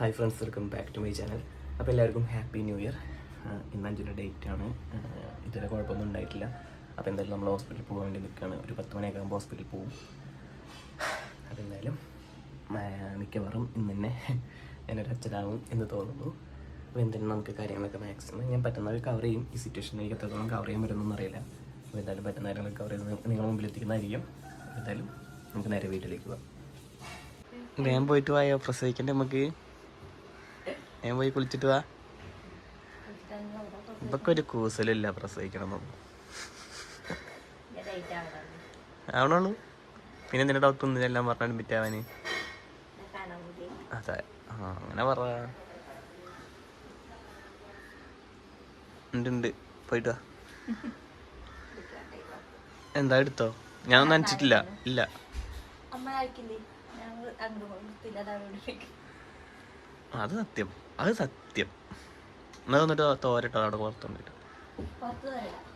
Hi friends welcome back to my channel അപ്പോൾ എല്ലാവർക്കും happy new year ഇന്ന് അഞ്ചിന്റെ ഡേറ്റ് ആണ്. ഇതുവരെ കുഴപ്പമൊന്നും ഉണ്ടായിട്ടില്ല. അപ്പോൾ എന്തായാലും നമ്മൾ ഹോസ്പിറ്റലിൽ പോകാൻ വേണ്ടി നിൽക്കുകയാണ് ഒരു പത്ത് മണിയൊക്കെ ആകുമ്പോൾ ഹോസ്പിറ്റലിൽ പോകും ആഹ് മിക്കവാറും ഇന്ന് തന്നെ ഞാനൊരു അച്ഛനാകും എന്ന് തോന്നുന്നു. അപ്പോൾ എന്തായാലും നമുക്ക് കാര്യങ്ങളൊക്കെ മാക്സിമം ഞാൻ പറ്റുന്നവർ കവർ ചെയ്യും. ഈ സിറ്റുവേഷൻ എനിക്ക് എത്രത്തോളം കവർ ചെയ്യാൻ പറ്റുമെന്നൊന്നും അറിയില്ല അപ്പോൾ എന്തായാലും പറ്റുന്ന കാര്യങ്ങളൊക്കെ കവർ ചെയ്ത് നിങ്ങളുടെ മുമ്പിൽ എത്തിക്കുന്നതായിരിക്കും. എന്തായാലും നമുക്ക് നേരെ വീട്ടിലേക്ക് പോകാം വേഗം പോയിട്ട് പോയോ പ്രസവിക്കേണ്ട നമുക്ക് ഞാൻ പോയി കുളിച്ചിട്ട് വാ. ഇപ്പൊക്കെ ഒരു കൂസലില്ല പ്രസവിക്കണമെന്നൊന്നും ആവണുള്ളൂ. പിന്നെ നിന്റെ ഡോക്ടർ ഒന്നും എല്ലാം പറഞ്ഞാലും പിറ്റാവാന് അതെ. ആ അങ്ങനെ പറ. ഉണ്ട് ഉണ്ട്. പോയിട്ട് എന്താ എടുത്തോ? ഞാനൊന്നും നനച്ചിട്ടില്ല ഇല്ല. അമ്മ ഞങ്ങൾ അങ്ങോട്ട് കൊടുത്തില്ല അത് സത്യം. അത് സത്യം. എന്നാ വന്നിട്ട് തോരട്ടോ അവിടെ പുറത്തുണ്ടിട്ട് പുറത്ത് തരാം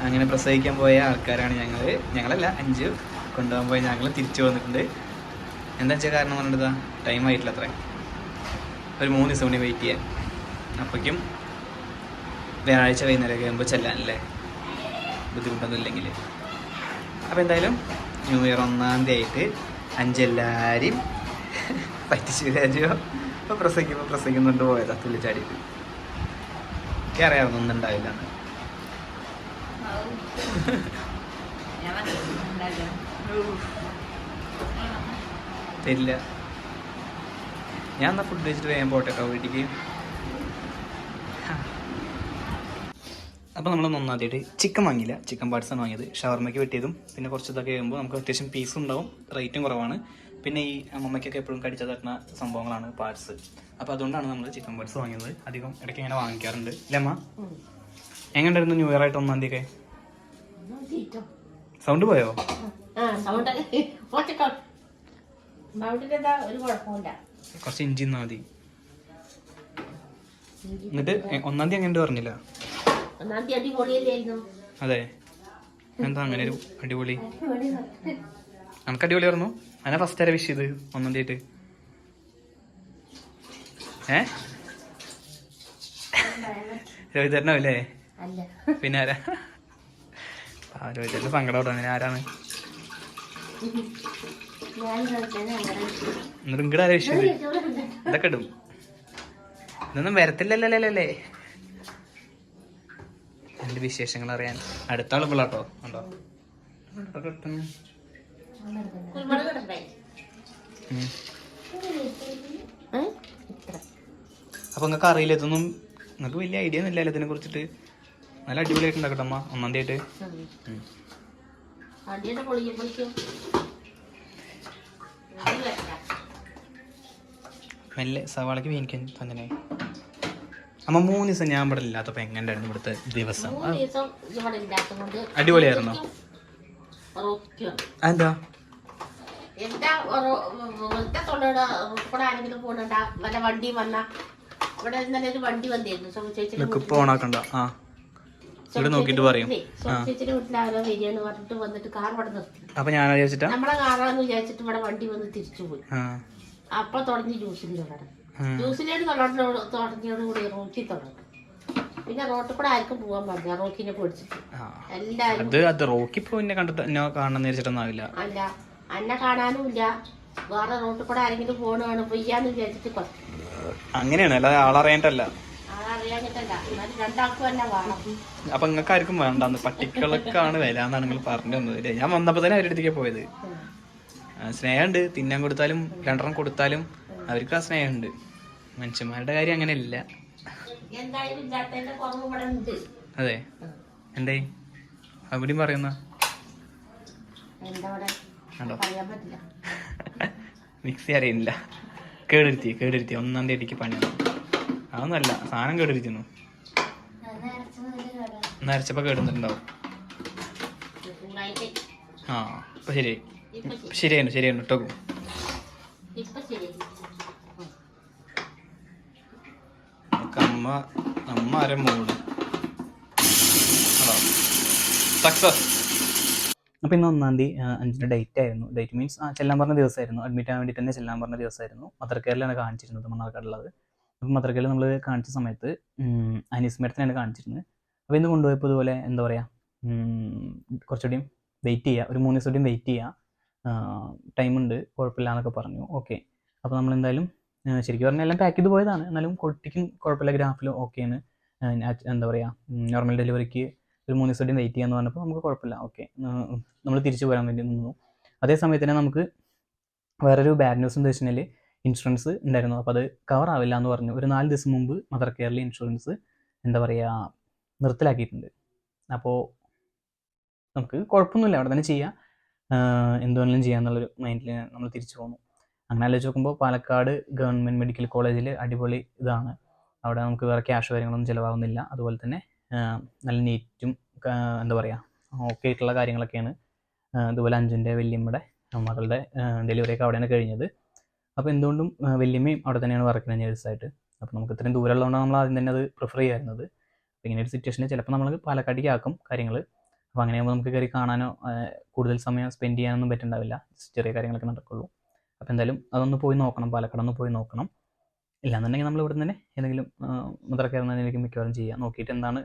അങ്ങനെ പ്രസവിക്കാൻ പോയ ആൾക്കാരാണ് ഞങ്ങൾ ഞങ്ങളല്ല അഞ്ച് കൊണ്ടുപോകാൻ പോയി ഞങ്ങൾ തിരിച്ചു വന്നിട്ടുണ്ട്. എന്താ വെച്ചാൽ കാരണം പറഞ്ഞിട്ട് ടൈം ആയിട്ടില്ല അത്രേ. ഒരു മൂന്ന് ദിവസം കൂടി വെയിറ്റ് ചെയ്യാൻ. അപ്പോഴേക്കും വ്യാഴാഴ്ച വൈകുന്നേരം ആകുമ്പോൾ ചെല്ലാനല്ലേ? ബുദ്ധിമുട്ടൊന്നും ഇല്ലെങ്കിൽ അപ്പോൾ എന്തായാലും ന്യൂ ഇയർ ഒന്നാം തീയതി ആയിട്ട് അഞ്ചെല്ലാവരെയും പറ്റിച്ചു രാജോ അപ്പോൾ പ്രസവിക്കുമ്പോൾ പ്രസവിക്കുന്നുണ്ട് പോയതാ തുള്ളിച്ചാടിയിട്ട്. എനിക്ക് അറിയാവുന്ന ഒന്നും ഉണ്ടാവില്ല. എന്ന് തരില്ല. ഞാൻ എന്നാ ഫുഡ് കഴിച്ചിട്ട് വേഗം പോട്ടെ കേട്ടോ വീട്ടിലേക്ക്. അപ്പോൾ നമ്മൾ ഒന്നാദ്യമായിട്ട് ചിക്കൻ വാങ്ങിയില്ല. ചിക്കൻ പാർട്സാണ് വാങ്ങിയത്. ഷവർമ്മയ്ക്ക് വെട്ടിയതും പിന്നെ കുറച്ച് ഇതൊക്കെ കഴിയുമ്പോൾ നമുക്ക് അത്യാവശ്യം പീസും ഉണ്ടാവും. റേറ്റും കുറവാണ്. പിന്നെ ഈ അമ്മയ്ക്കൊക്കെ എപ്പോഴും കടിച്ചു തട്ടുന്ന സംഭവങ്ങളാണ് പാർട്സ് അപ്പോൾ അതുകൊണ്ടാണ് നമ്മൾ ചിക്കൻ പാർട്സ് വാങ്ങിയത്. അധികം ഇടയ്ക്ക് ഇങ്ങനെ വാങ്ങിക്കാറുണ്ട്. ലമ്മ എങ്ങനെ എങ്ങനെയായിരുന്നു ന്യൂ ഇയർ ആയിട്ട് ഒന്നാം തീയതി സൗണ്ട് പോയോ? സൗണ്ട് കുറച്ച് ഇഞ്ചി മതി. എന്നിട്ട് ഒന്നാം തീയതി അങ്ങനെ പറഞ്ഞില്ല. അതെ. എന്താ അങ്ങനെ ഒരു അടിപൊളി? നമുക്ക് അടിപൊളിയായിരുന്നു അങ്ങനെ ഫസ്റ്റ് ആരെ വിഷ് ചെയ്ത് ഒന്നാം തീയതി ഏ? രോഹിതരനാവില്ലേ പിന്നെ ആരാ? ആ രോഹിതരന്റെ സങ്കടം അങ്ങനെ ആരാണ്? ഇതൊക്കെ ഇടും. ഇതൊന്നും വരത്തില്ലല്ലേ എന്റെ വിശേഷങ്ങൾ അറിയാൻ. അടുത്ത ആൾ പിള്ളാട്ടോ. ഉണ്ടോ അപ്പൊ നിങ്ങൾക്ക് അറിയില്ല ഇതൊന്നും നിങ്ങൾക്ക് വലിയ ഐഡിയ ഒന്നും ഇല്ലല്ലോ ഇതിനെ കുറിച്ചിട്ട്. നല്ല അടിപൊളിയായിട്ട് ഉണ്ടാക്കട്ടെ അമ്മ. ഒന്നാം തീയതി ആയിട്ട് മെല്ലെ സവാളക്ക് വേനിക്കാൻ തന്നെ അമ്മ മൂന്ന് ദിവസം ഞാൻ ഇവിടെ ഇല്ലാത്തപ്പോ എങ്ങനെ ഇവിടുത്തെ ദിവസം. അടിപൊളിയായിരുന്നു? എന്താ ആരെങ്കിലും പോകണ്ട വല്ല വണ്ടി വന്ന? ഇവിടെ ഇന്നലെ ഒരു വണ്ടി വന്നിരുന്നു. ഇപ്പൊ ഓണാക്കണ്ട. ആ. ഇവിടെ നോക്കിട്ട് പറയും. ചേച്ചിയുടെ വീട്ടിൽ ആരോ വരികയെന്ന് പറഞ്ഞിട്ട് വന്നിട്ട് കാർ ഇവിടെ നിർത്തി. അപ്പൊ ഞാൻ വിചാരിച്ചിട്ടാ? നമ്മളെ കാറാന്ന് വിചാരിച്ചിട്ട് ഇവിടെ വണ്ടി വന്ന് തിരിച്ചു പോയി. അപ്പൊ തുടങ്ങി ജ്യൂസിന് ഉം. ജ്യൂസിനോട് തൊള്ളോട് തുടങ്ങിയോട് കൂടി റോക്കി തുടങ്ങും പിന്നെ റോട്ടിൽ കൂടെ ആർക്കും പോകാൻ പാടില്ല. റോക്കിനെ പൊടിച്ചിട്ട്. എല്ലാരും റോക്കി ഇപ്പൊ എന്നെ കണ്ടിട്ട് കാണണം നേരിച്ചിട്ടൊന്നും ആവില്ല. അല്ല. അന്നെ കാണാനും ഇല്ല. വേറെ റോട്ടിൽ കൂടെ ആരെങ്കിലും പോണ് കാണും പെയ്യാന്ന് വിചാരിച്ചിട്ട് അങ്ങനെയാണ്. അല്ലാതെ ആളറിയാണ്ടല്ല അപ്പൊ നിങ്ങൾക്ക് ആർക്കും വേണ്ടാന്ന് പട്ടികളൊക്കെയാണ് വില എന്നാണ് നിങ്ങൾ പറഞ്ഞു തന്നത് ഞാൻ വന്നപ്പോ തന്നെ അവരുടെ അടുത്തേക്ക് പോയത്. സ്നേഹമുണ്ട്. തിന്നാൻ കൊടുത്താലും രണ്ടെണ്ണം കൊടുത്താലും അവർക്ക് ആ സ്നേഹമുണ്ട്. മനുഷ്യന്മാരുടെ കാര്യം അങ്ങനെ ഇല്ല അതെ. എന്തേ? അവിടെയും പറയുന്ന? മിക്സി അറിയില്ല. കേടിരുത്തി കേടിരുത്തി ഒന്നാം തീയതിക്ക് പണിയാണ് അതൊന്നല്ല സാധനം കേട്ടിരിക്കുന്നു. നരച്ചപ്പോ കേട്ടിട്ടുണ്ടാവും ശരിയായിരുന്നു ആ അപ്പൊ ശരി ഇപ്പൊ ശരി ശരിയാണ് ശരിയാണ് കേട്ടോ അമ്മ അമ്മ അര സക്സസ് അപ്പോൾ ഇന്ന് ഒന്നാം തീയതി അഞ്ചിന്റെ ഡേറ്റ് ആയിരുന്നു. ഡേറ്റ് മീൻസ് ചെല്ലാൻ പറഞ്ഞ ദിവസമായിരുന്നു. അഡ്മിറ്റ് ആവാൻ വേണ്ടി തന്നെ ചെല്ലാൻ പറഞ്ഞ ദിവസമായിരുന്നു. മദർ കെയറിലാണ് കാണിച്ചിരുന്നത് മണ്ണാർക്കാടുള്ളത്. അപ്പോൾ മദർ നമ്മൾ കാണിച്ച സമയത്ത് അനീസ് മേഡത്തിനാണ് കാണിച്ചിരുന്നത്. അപ്പോൾ ഇന്ന് കൊണ്ടുപോയപ്പോൾ ഇതുപോലെ എന്താ പറയുക കുറച്ചുകൂടിയും വെയിറ്റ് ചെയ്യുക ഒരു മൂന്ന് ദിവസം വെയിറ്റ് ചെയ്യുക ടൈമുണ്ട് കുഴപ്പമില്ല എന്നൊക്കെ പറഞ്ഞു. ഓക്കെ അപ്പോൾ നമ്മൾ എന്തായാലും ശരിക്കും പറഞ്ഞാൽ എല്ലാം പാക്ക് ചെയ്ത് പോയതാണ്. എന്നാലും കുട്ടിക്കും കുഴപ്പമില്ല ഗ്രാഫിലും ആണ്. എന്താ പറയുക നോർമൽ ഡെലിവറിക്ക് ഒരു മൂന്ന് ദിവസം വെയിറ്റ് ചെയ്യാന്ന് പറഞ്ഞപ്പോൾ നമുക്ക് കുഴപ്പമില്ല. ഓക്കെ നമ്മൾ തിരിച്ചു പോരാൻ വേണ്ടി നിന്നു. അതേ സമയത്ത് തന്നെ നമുക്ക് വേറൊരു ബാഡ് ന്യൂസ് എന്ന് വെച്ചാൽ ഇൻഷുറൻസ് ഉണ്ടായിരുന്നു അപ്പോൾ അത് കവർ ആവില്ല എന്ന് പറഞ്ഞു. ഒരു നാല് ദിവസം മുമ്പ് മദർ കെയറിലെ ഇൻഷുറൻസ് എന്താ പറയുക നിർത്തലാക്കിയിട്ടുണ്ട്. അപ്പോൾ നമുക്ക് കുഴപ്പമൊന്നുമില്ല അവിടെ തന്നെ ചെയ്യാം. എന്തുവാണെങ്കിലും ചെയ്യാന്നുള്ളൊരു മൈൻഡിൽ നമ്മൾ തിരിച്ചു പോന്നു. അങ്ങനെ ആലോചിച്ച് നോക്കുമ്പോൾ പാലക്കാട് ഗവൺമെന്റ് മെഡിക്കൽ കോളേജിൽ അടിപൊളി ഇതാണ്. അവിടെ നമുക്ക് വേറെ ക്യാഷ് കാര്യങ്ങളൊന്നും ചിലവാകുന്നില്ല. അതുപോലെ തന്നെ നല്ല നീറ്റും എന്താ പറയുക ഓക്കെ ആയിട്ടുള്ള കാര്യങ്ങളൊക്കെയാണ്. അതുപോലെ അഞ്ചിന്റെ വല്യമ്മയുടെ മകളുടെ ഡെലിവറിയൊക്കെ അവിടെയാണ് കഴിഞ്ഞത്. അപ്പോൾ എന്തുകൊണ്ടും വല്യമ്മയും അവിടെ തന്നെയാണ് വർക്ക് ചെയ്യുന്നത് നേഴ്സായിട്ട് അപ്പോൾ നമുക്ക് ഇത്രയും ദൂരമുള്ളതുകൊണ്ടാണ് നമ്മൾ ആദ്യം തന്നെ അത് പ്രിഫർ ചെയ്യാറുന്നത് അപ്പോൾ ഇങ്ങനെ ഒരു സിറ്റുവേഷനിൽ ചിലപ്പോൾ നമ്മൾ പാലക്കാട്ടേക്ക് ആക്കും കാര്യങ്ങൾ അപ്പോൾ അങ്ങനെയാകുമ്പോൾ നമുക്ക് കയറി കാണാനോ കൂടുതൽ സമയം സ്പെൻഡ് ചെയ്യാനൊന്നും പറ്റുന്നുണ്ടാവില്ല ചെറിയ കാര്യങ്ങളൊക്കെ നടക്കുള്ളൂ. അപ്പോൾ എന്തായാലും അതൊന്ന് പോയി നോക്കണം പാലക്കാട് ഒന്ന് പോയി നോക്കണം. ഇല്ലാന്നുണ്ടെങ്കിൽ നമ്മൾ ഇവിടെ തന്നെ ഏതെങ്കിലും മുദ്ര കയറുന്നതിലേക്ക് മിക്കവാറും ചെയ്യാം. നോക്കിയിട്ട് എന്താണ്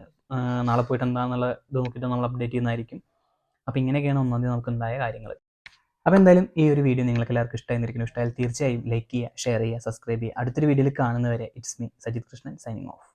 നാളെ പോയിട്ട് എന്താണെന്നുള്ള ഇത് നോക്കിയിട്ട് നമ്മൾ അപ്ഡേറ്റ് ചെയ്യുന്നതായിരിക്കും. അപ്പോൾ ഇങ്ങനെയൊക്കെയാണ് ഒന്നാം തീയതി നമുക്ക് ഉണ്ടായ കാര്യങ്ങൾ അപ്പോൾ എന്തായാലും ഈ ഒരു വീഡിയോ നിങ്ങൾക്ക് എല്ലാവർക്കും ഇഷ്ടമായിരിക്കുന്നു ഇഷ്ടമായാൽ തീർച്ചയായും ലൈക്ക് ചെയ്യുക ഷെയർ ചെയ്യുക സബ്സ്ക്രൈബ് ചെയ്യുക. അടുത്തൊരു വീഡിയോയിൽ കാണുന്നവരെ it's me Sajith Krishnan signing off